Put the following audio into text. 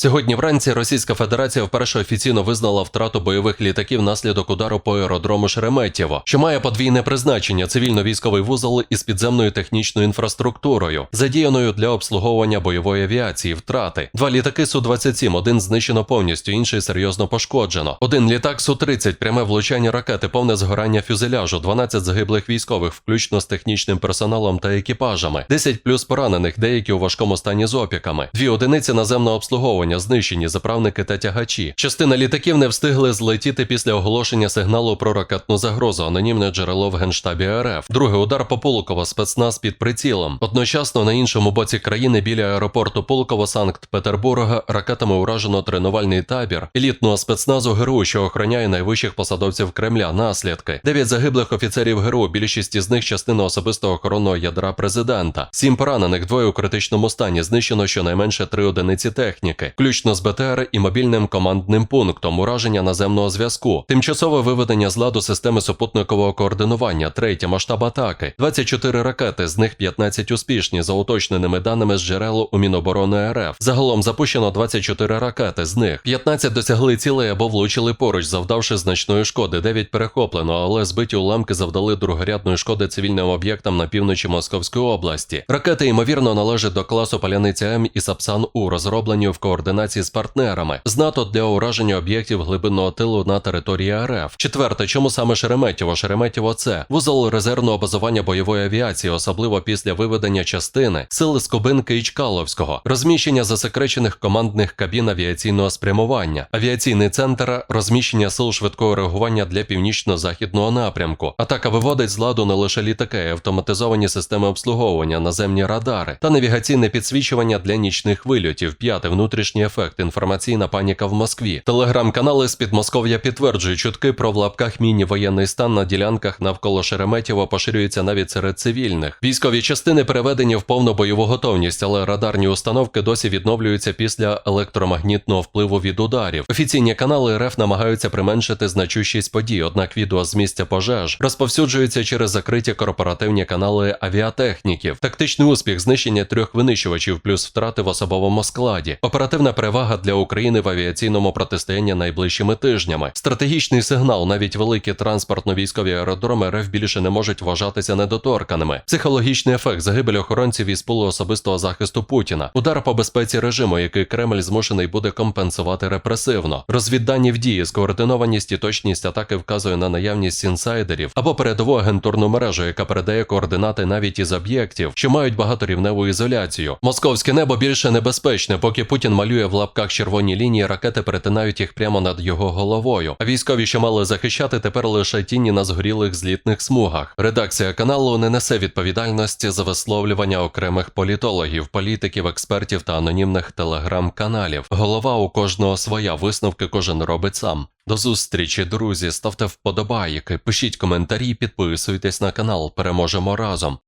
Сьогодні вранці Російська Федерація вперше офіційно визнала втрату бойових літаків внаслідок удару по аеродрому Шереметьєво, що має подвійне призначення цивільно-військовий вузол із підземною технічною інфраструктурою, задіяною для обслуговування бойової авіації. Втрати два літаки Су-27, один знищено повністю, інший серйозно пошкоджено. Один літак Су-30, пряме влучання ракети, повне згорання фюзеляжу, 12 загиблих військових, включно з технічним персоналом та екіпажами, 10 плюс поранених, деякі у важкому стані з опіками, дві одиниці наземного обслуговування, знищені заправники та тягачі. Частина літаків не встигли злетіти після оголошення сигналу про ракетну загрозу. Анонімне джерело в генштабі РФ. Другий удар по Пулково, спецназ під прицілом. Одночасно на іншому боці країни біля аеропорту Пулково Санкт-Петербурга ракетами уражено тренувальний табір елітного спецназу ГРУ, що охороняє найвищих посадовців Кремля. Наслідки дев'ять загиблих офіцерів ГРУ. Більшість із них частина особистого охоронного ядра президента. Сім поранених, двоє у критичному стані. Знищено щонайменше три одиниці техніки, включно з БТР і мобільним командним пунктом, ураження наземного зв'язку, тимчасове виведення з ладу системи супутникового координування, третє масштаб атаки, 24 ракети, з них 15 успішні, за уточненими даними з джерел у Міноборони РФ. Загалом запущено 24 ракети, з них 15 досягли цілей або влучили поруч, завдавши значної шкоди, 9 перехоплено, але збиті уламки завдали другорядної шкоди цивільним об'єктам на півночі Московської області. Ракети, ймовірно, належать до класу Паляниця М і Сапсан У, розроблені в координації з партнерами з НАТО для ураження об'єктів глибинного тилу на території РФ. Четверте, чому саме Шереметьєво? Шереметьєво це вузол резервного базування бойової авіації, особливо після виведення частини сили Скобинки і Чкаловського, розміщення засекречених командних кабін авіаційного спрямування, авіаційний центр, розміщення сил швидкого реагування для північно-західного напрямку. Атака виводить з ладу не лише літаки, автоматизовані системи обслуговування, наземні радари та навігаційне підсвічування для нічних вильотів. П'яте внутрішній ефект, інформаційна паніка в Москві. Телеграм-канали з Підмосков'я підтверджують чутки про в лапках міні-воєнний стан на ділянках навколо Шереметєва поширюється навіть серед цивільних. Військові частини переведені в повну бойову готовність, але радарні установки досі відновлюються після електромагнітного впливу від ударів. Офіційні канали РФ намагаються применшити значущість подій, однак відео з місця пожеж розповсюджуються через закриті корпоративні канали авіатехніків. Тактичний успіх, знищення трьох винищувачів плюс втрати в особовому складі. Оперативна перевага для України в авіаційному протистоянні найближчими тижнями. Стратегічний сигнал, навіть великі транспортно-військові аеродроми РФ більше не можуть вважатися недоторканими. Психологічний ефект загибель охоронців із пулу особистого захисту Путіна. Удар по безпеці режиму, який Кремль змушений буде компенсувати репресивно. Розвіддані в дії, скоординованість і точність атаки вказує на наявність інсайдерів або передову агентурну мережу, яка передає координати навіть із об'єктів, що мають багаторівневу ізоляцію. Московське небо більше небезпечне, поки Путін малює в лапках червоні лінії, ракети перетинають їх прямо над його головою. А військові, що мали захищати, тепер лише тіні на згорілих злітних смугах. Редакція каналу не несе відповідальності за висловлювання окремих політологів, політиків, експертів та анонімних телеграм-каналів. Голова у кожного своя висновки кожен робить сам. До зустрічі, друзі. Ставте вподобайки, пишіть коментарі, підписуйтесь на канал. Переможемо разом.